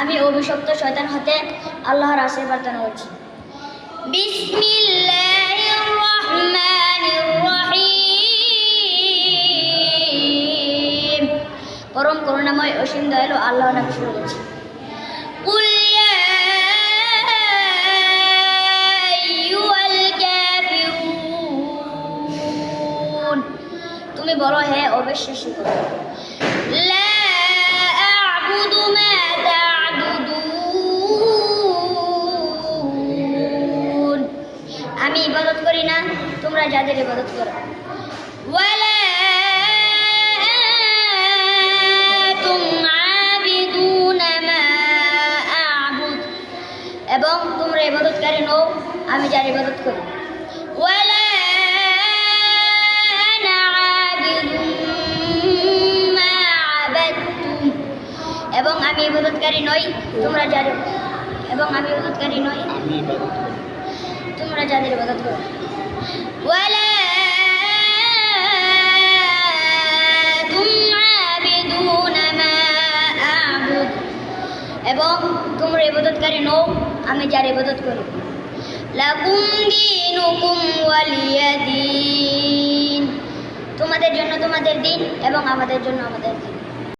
আমি অভিশপ্ত শয়তান হতে আল্লাহর প্রার্থনা করছি। পরম করুণাময় অসীম দয়ালু আল্লাহর নামে শুরু করছি। তুমি বলো হ্যাঁ অবিশ্বাসী করো আমি ইবাদত করি না, তোমরা যাদের ইবাদত করো। এবং তোমরা ইবাদতকারী নও, আমি যার ইবাদত করি। এবং আমি ইবাদতকারী নই, তোমরা যাদের এবং আমি ইবাদতকারী নই, তোমরা যাদের ইবাদত করো। এবং তোমরা ইবাদতকারী নও, আমি যার ইবাদত করি। লাকুম দীনুকুম ওয়ালিয়া দীন। তোমাদের জন্য তোমাদের দিন এবং আমাদের জন্য আমাদের দিন।